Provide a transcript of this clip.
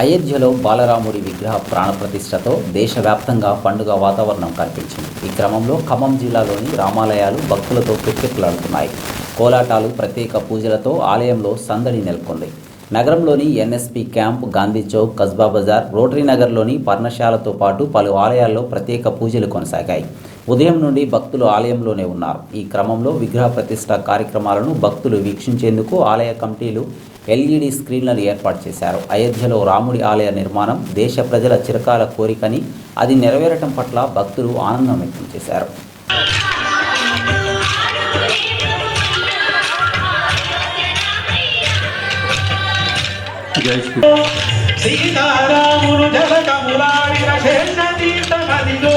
అయోధ్యలో బాలరాముడి విగ్రహ ప్రాణప్రతిష్ఠతో దేశవ్యాప్తంగా పండుగ వాతావరణం కనిపించింది. ఈ క్రమంలో ఖమ్మం జిల్లాలోని రామాలయాలు భక్తులతో కిక్కిట్లాడుతున్నాయి కోలాటాలు ప్రత్యేక పూజలతో ఆలయంలో సందడి నెలకొంది. నగరంలోని NSP camp Gandhi Chowk Kasba Bazar Rotary నగర్లోని పర్ణశాలతో పాటు పలు ఆలయాల్లో ప్రత్యేక పూజలు కొనసాగాయి. ఉదయం నుండి భక్తులు ఆలయంలోనే ఉన్నారు. ఈ క్రమంలో విగ్రహ ప్రతిష్ట కార్యక్రమాలను భక్తులు వీక్షించేందుకు ఆలయ కమిటీలు ఎల్ఈడి స్క్రీన్లను ఏర్పాటు చేశారు. అయోధ్యలో రాముడి ఆలయ నిర్మాణం దేశ ప్రజల చిరకాల కోరికని అది నెరవేరటం పట్ల భక్తులు ఆనందం వ్యక్తం చేశారు. సీతారాములు జలకములాడిన శేష తీర్థమదిలో